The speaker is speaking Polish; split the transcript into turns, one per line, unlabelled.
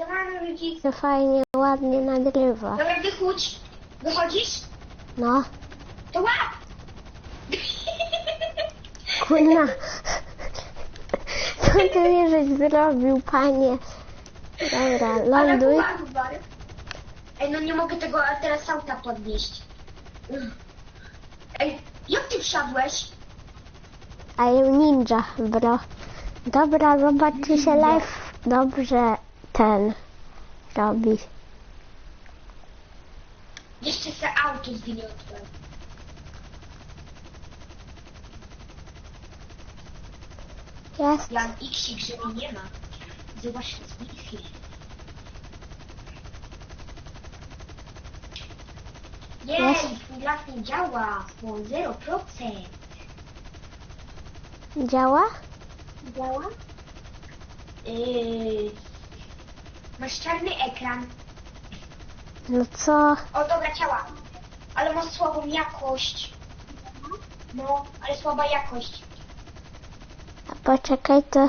Siemano ludzi.
To fajnie, ładnie nagrywa.
Dobra, wychódź. Wychodzisz?
No,
To łap!
kurna. Co ty żeś zrobił, panie? Dobra, ląduj.
Ale. Ej, no nie mogę tego teraz auta podnieść. Ej, jak ty wsiadłeś?
I am ninja, bro. Dobra, zobaczcie się live. Dobrze ten robi.
Jeszcze se auto zgniotłem.
Jest.
Xik, że mnie nie ma. Zobacz, z Wi-Fi. Jej, twój las nie działa, bo 0%.
Działa?
Działa? Yy, masz czarny ekran.
No co?
O, dobra, ciała. Ale masz słabą jakość. No, ale słaba jakość.
A poczekaj, to